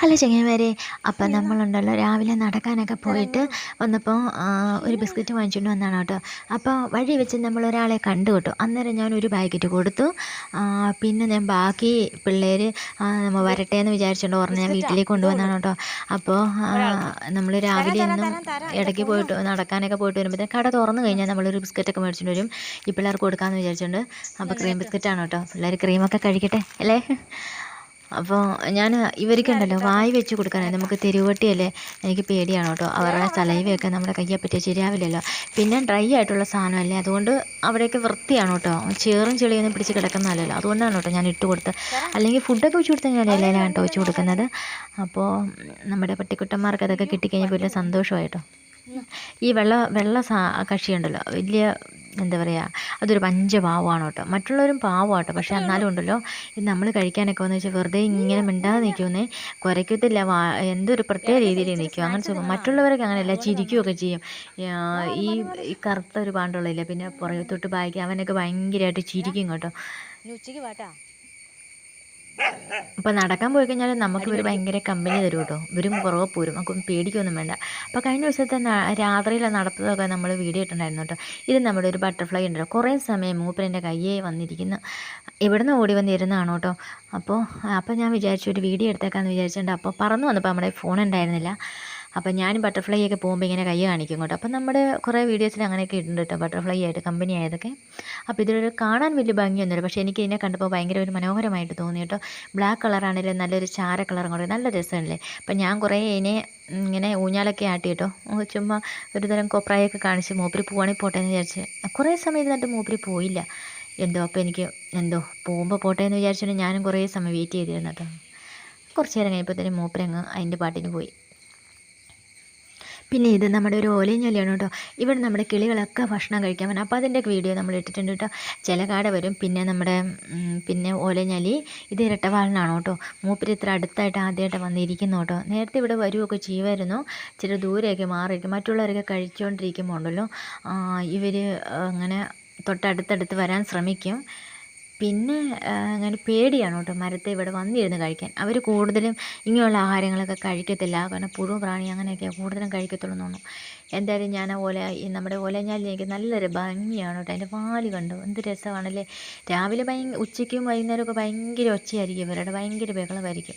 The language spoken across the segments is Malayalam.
ഹലോ ചങ്ങന്മാരെ അപ്പം നമ്മളുണ്ടല്ലോ രാവിലെ നടക്കാനൊക്കെ പോയിട്ട് വന്നപ്പോൾ ഒരു ബിസ്ക്കറ്റ് വാങ്ങിച്ചുകൊണ്ട് വന്നതാണ് കേട്ടോ. അപ്പോൾ വഴി വെച്ച് നമ്മൾ ഒരാളെ കണ്ടു കേട്ടോ. അന്നേരം ഞാൻ ഒരു പാക്കറ്റ് കൊടുത്തു. പിന്നെ ഞാൻ ബാക്കി പിള്ളേർ നമ്മൾ വരട്ടെ എന്ന് വിചാരിച്ചുകൊണ്ട് ഓർന്ന് ഞാൻ വീട്ടിലേക്ക് കൊണ്ടുവന്നതാണ് കേട്ടോ. അപ്പോൾ നമ്മൾ രാവിലെ ഒന്നും ഇടയ്ക്ക് പോയിട്ട് നടക്കാനൊക്കെ പോയിട്ട് വരുമ്പോഴത്തേക്ക് കട തുറന്നു കഴിഞ്ഞാൽ നമ്മളൊരു ബിസ്ക്കറ്റൊക്കെ മേടിച്ചുകൊണ്ട് വരും. ഈ പിള്ളേർക്ക് കൊടുക്കാമെന്ന് വിചാരിച്ചുകൊണ്ട് അപ്പോൾ ക്രീം ബിസ്ക്കറ്റാണ് കേട്ടോ. പിള്ളേർ ക്രീമൊക്കെ കഴിക്കട്ടെ അല്ലേ? അപ്പോൾ ഞാൻ ഇവർക്കുണ്ടല്ലോ വായി വെച്ച് കൊടുക്കാനായി നമുക്ക് തെരുവട്ടിയല്ലേ? എനിക്ക് പേടിയാണ് കേട്ടോ. അവരുടെ സലൈവയൊക്കെ നമ്മുടെ കയ്യെ പറ്റിയ ശരിയാവില്ലല്ലോ. പിന്നെ ഡ്രൈ ആയിട്ടുള്ള സാധനമല്ലേ? അതുകൊണ്ട് അവിടെയൊക്കെ വൃത്തിയാണ് കേട്ടോ. ചേറും ചെളിയൊന്നും പിടിച്ച് കിടക്കുന്നതല്ലല്ലോ അതുകൊണ്ടാണ് കേട്ടോ ഞാൻ ഇട്ട് കൊടുത്ത് അല്ലെങ്കിൽ ഫുഡൊക്കെ വെച്ച് കൊടുത്താൽ ഞാൻ ഇലയിലാണ് കേട്ടോ വെച്ച് കൊടുക്കുന്നത്? അപ്പോൾ നമ്മുടെ പട്ടിക്കുട്ടന്മാർക്ക് അതൊക്കെ കിട്ടിക്കഴിഞ്ഞപ്പോൾ വലിയ സന്തോഷമായിട്ടോ? ഈ വെള്ള വെള്ള സാ കക്ഷിയുണ്ടല്ലോ. വലിയ എന്താ പറയുക അതൊരു പഞ്ചപാവമാണ് കേട്ടോ മറ്റുള്ളവരും പാവമാണ് കേട്ടോ പക്ഷേ എന്നാലും ഉണ്ടല്ലോ ഇത് നമ്മൾ കഴിക്കാനൊക്കെ വന്നു വെച്ചാൽ വെറുതെ ഇങ്ങനെ മിണ്ടാതെ നിൽക്കുമെന്നേ കുരയ്ക്കത്തില്ല വാ എന്തൊരു പ്രത്യേക രീതിയിൽ നിൽക്കും അങ്ങനെ സുഖം മറ്റുള്ളവരൊക്കെ അങ്ങനെയല്ല ചിരിക്കുകയൊക്കെ ചെയ്യും. ഈ ഈ കറുത്ത ഒരു പാണ്ടുള്ളില്ല പിന്നെ പുറകെ തൊട്ട് ബാക്കി അവനൊക്കെ ഭയങ്കരമായിട്ട് ചിരിക്കും കേട്ടോ. ഉച്ചയ്ക്ക് വാട്ടാ. അപ്പോൾ നടക്കാൻ പോയി കഴിഞ്ഞാൽ നമുക്ക് ഇവർ ഭയങ്കര കമ്പനി തരും കേട്ടോ ഇവരും പുറകെ പോരും. അപ്പം പേടിക്കൊന്നും വേണ്ട. അപ്പോൾ കഴിഞ്ഞ ദിവസത്തെ രാത്രിയിലെ നടത്തതൊക്കെ നമ്മൾ വീഡിയോ ഇട്ടുണ്ടായിരുന്നു കേട്ടോ. ഇത് നമ്മുടെ ഒരു ബട്ടർഫ്ലൈ ഉണ്ടല്ലോ. കുറേ സമയം മൂപ്പരന്റെ കയ്യേ വന്നിരിക്കുന്നു. ഇവിടുന്ന് ഓടി വന്നിരുന്നതാണ് കേട്ടോ. അപ്പോൾ അപ്പോൾ ഞാൻ വിചാരിച്ചു ഒരു വീഡിയോ എടുത്തേക്കാന്ന് വിചാരിച്ചിട്ടുണ്ട്. അപ്പോൾ പറന്നു വന്നപ്പോൾ നമ്മുടെ ഫോൺ ഉണ്ടായിരുന്നില്ല. അപ്പോൾ ഞാൻ ബട്ടർഫ്ലൈ ഒക്കെ പോകുമ്പോൾ ഇങ്ങനെ കൈ കാണിക്കും കേട്ടോ. അപ്പോൾ നമ്മുടെ കുറേ വീഡിയോസിൽ അങ്ങനെയൊക്കെ ഇട്ടുണ്ട് കേട്ടോ ബട്ടർഫ്ലൈ ആയിട്ട് കമ്പനി ആയതൊക്കെ അപ്പോൾ ഇതിലൊരു കാണാൻ വലിയ ഭംഗിയൊന്നുമില്ല. പക്ഷേ എനിക്ക് ഇതിനെ കണ്ടപ്പോൾ ഭയങ്കര ഒരു മനോഹരമായിട്ട് തോന്നി കേട്ടോ. ബ്ലാക്ക് കളറാണെങ്കിലും നല്ലൊരു ചാര കളറും കൂടെ നല്ല രസമല്ലേ? അപ്പം ഞാൻ കുറേ ഇതിനെ ഇങ്ങനെ ഊഞ്ഞാലൊക്കെ ആട്ടി കേട്ടോ. ചുമ്മാ ഒരു തരം കൊപ്രായൊക്കെ കാണിച്ച് മൂപ്പര് പോവാണെങ്കിൽ പോട്ടെ എന്ന് വിചാരിച്ച്. കുറേ സമയം ഇരുന്നിട്ട് മൂപ്പര് പോയില്ല. എന്തോ അപ്പോൾ എനിക്ക് എന്തോ പോകുമ്പോൾ പോട്ടെ എന്ന് വിചാരിച്ചിട്ട് ഞാനും കുറേ സമയം വെയിറ്റ് ചെയ്തിരുന്നു കേട്ടോ. കുറച്ച് നേരം കഴിഞ്ഞപ്പോൾ തന്നെ മൂപ്പരങ്ങ് അതിന്റെ പാട്ടിന് പോയി. പിന്നെ ഇത് നമ്മുടെ ഒരു ഓലഞ്ഞൊലിയാണ് കേട്ടോ. ഇവിടെ നമ്മുടെ കിളികളൊക്കെ ഭക്ഷണം കഴിക്കാൻ വേണം അപ്പോൾ അതിന്റെ വീഡിയോ നമ്മൾ ഇട്ടിട്ടുണ്ട് കേട്ടോ. ചില കാട വരും പിന്നെ നമ്മുടെ പിന്നെ ഓലഞ്ഞലി ഇത് ഇരട്ടവാളിനാണ് കേട്ടോ. മൂപ്പര് ഇത്ര അടുത്തായിട്ട് ആദ്യമായിട്ട് വന്നിരിക്കുന്നു കേട്ടോ. നേരത്തെ ഇവിടെ വരുമൊക്കെ ചെയ്യുമായിരുന്നു ചില ദൂരെയൊക്കെ മാറിയിരിക്കും. മറ്റുള്ളവരൊക്കെ കഴിച്ചുകൊണ്ടിരിക്കുമ്പോൾ ഉണ്ടല്ലോ ഇവർ അങ്ങനെ തൊട്ടടുത്തടുത്ത് വരാൻ ശ്രമിക്കും. പിന്നെ ആ, അങ്ങനെ പേടിയാണ് കേട്ടോ മരത്തെ ഇവിടെ വന്നിരുന്ന് കഴിക്കാൻ. അവർ കൂടുതലും ഇങ്ങനെയുള്ള ആഹാരങ്ങളൊക്കെ കഴിക്കത്തില്ല. കാരണം പുഴു പ്രാണി അങ്ങനെയൊക്കെ കൂടുതലും കഴിക്കത്തുള്ളൂ തോന്നുന്നു. എന്തായാലും ഞാൻ ഓല ഈ നമ്മുടെ ഓലഞ്ഞാലിൽ എനിക്ക് നല്ലൊരു ഭംഗിയാണ് കേട്ടോ. അതിന്റെ പാൽ കണ്ടു? എന്ത് രസമാണല്ലേ? രാവിലെ ഭയങ്കര ഉച്ചയ്ക്കും വൈകുന്നേരമൊക്കെ ഭയങ്കര ഒച്ചയായിരിക്കും. ഇവരുടെ ഭയങ്കര ബഹളമായിരിക്കും.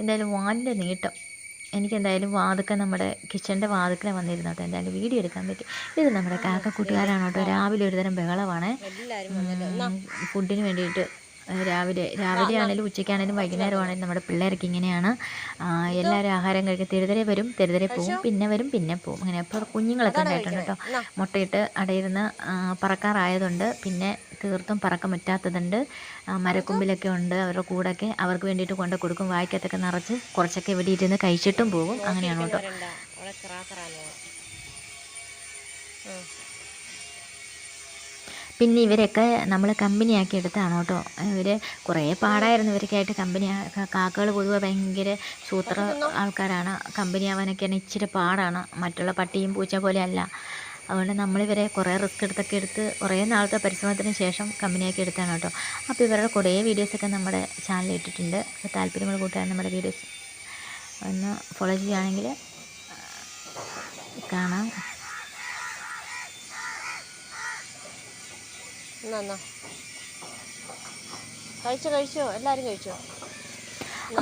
എന്തായാലും വാലിന്റെ നീട്ടം. എനിക്കെന്തായാലും വാതുക്ക നമ്മുടെ കിച്ചന്റെ വാതുക്കൽ വന്നിരുന്നു. കേട്ടോ എന്തായാലും വീഡിയോ എടുക്കാൻ പറ്റി. ഇത് നമ്മുടെ കാക്ക കാക്കക്കൂട്ടുകാരാണ് കേട്ടോ. രാവിലെ ഒരു തരം ബഹളമാണ്. ഫുഡിന് വേണ്ടിയിട്ട് രാവിലെ രാവിലെ ആണെങ്കിലും ഉച്ചയ്ക്കാണെങ്കിലും വൈകുന്നേരം ആണെങ്കിലും നമ്മുടെ പിള്ളേർക്ക് ഇങ്ങനെയാണ്. എല്ലാവരും ആഹാരം കഴിക്കുക തെരുതരെ വരും തെരുതരെ പോവും പിന്നെ വരും പിന്നെ പോവും. അങ്ങനെ അപ്പോൾ കുഞ്ഞുങ്ങളൊക്കെ ഉണ്ടായിട്ടുണ്ട് കേട്ടോ. മുട്ടയിട്ട് അടയിരുന്ന് പറക്കാറായതുകൊണ്ട് പറക്കാറായതുണ്ട്. പിന്നെ തീർത്തും പറക്കം പറ്റാത്തതുണ്ട്. മരക്കൊമ്പിലൊക്കെ ഉണ്ട്. അവരുടെ കൂടൊക്കെ അവർക്ക് വേണ്ടിയിട്ട് കൊണ്ട് കൊടുക്കും. വായിക്കത്തൊക്കെ നിറച്ച് കുറച്ചൊക്കെ ഇവിടെ ഇരുന്ന് കഴിച്ചിട്ടും പോകും. അങ്ങനെയാണ് കേട്ടോ. പിന്നെ ഇവരൊക്കെ നമ്മൾ കമ്പനിയാക്കി എടുത്താണ് കേട്ടോ. ഇവർ കുറേ പാടായിരുന്നു. ഇവരൊക്കെയായിട്ട് കമ്പനി കാക്കകൾ പൊതുവെ ഭയങ്കര സൂത്ര ആൾക്കാരാണ്. കമ്പനി ആവാനൊക്കെയാണ് ഇച്ചിരി പാടാണ്. മറ്റുള്ള പട്ടിയും പൂച്ച പോലെ അല്ല. അതുകൊണ്ട് നമ്മളിവരെ കുറേ റിസ്ക് എടുത്തൊക്കെ എടുത്ത് കുറേ നാളത്തെ പരിശ്രമത്തിന് ശേഷം കമ്പനിയാക്കി എടുത്താണ് കേട്ടോ. അപ്പോൾ ഇവരുടെ കുറേ വീഡിയോസൊക്കെ നമ്മുടെ ചാനലിൽ ഇട്ടിട്ടുണ്ട്. അപ്പോൾ താല്പര്യമുള്ള കൂട്ടുകാർ നമ്മുടെ വീഡിയോസ് ഒന്ന് ഫോളോ ചെയ്യുകയാണെങ്കിൽ കാണാം. കഴിച്ചോ കഴിച്ചോ. എല്ലാവരും കഴിച്ചോ?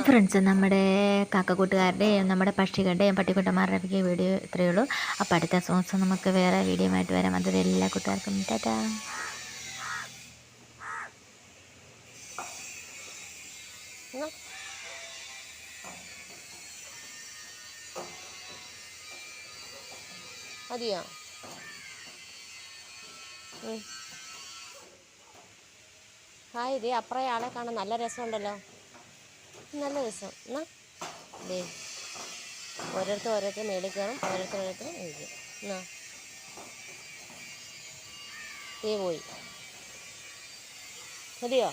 ഫ്രണ്ട്സ് നമ്മുടെ കാക്കക്കൂട്ടുകാരുടെയും നമ്മുടെ പക്ഷികളുടെയും പട്ടിക്കുട്ടന്മാരുടെയൊക്കെ വീഡിയോ ഇത്രയേ ഉള്ളൂ. അപ്പോൾ അടുത്ത ദിവസം നമുക്ക് വേറെ വീഡിയോ ആയിട്ട് വരാം. അതുവരെ എല്ലാ കൂട്ടുകാർക്കും ടാറ്റാ. മതിയോ? ഹായ് ഇതേ അപ്പുറേ ആളെ കാണാൻ നല്ല രസമുണ്ടല്ലോ. നല്ല രസം. എന്നാ? ദേ. ഓരോരുത്തർ ഓരോരുത്തർ മേളിൽ കയറും ഓരോരുത്തർ ഓരോരുത്തർ ഇരിക്കും എന്നാ? ദേ പോയി. മതിയോ?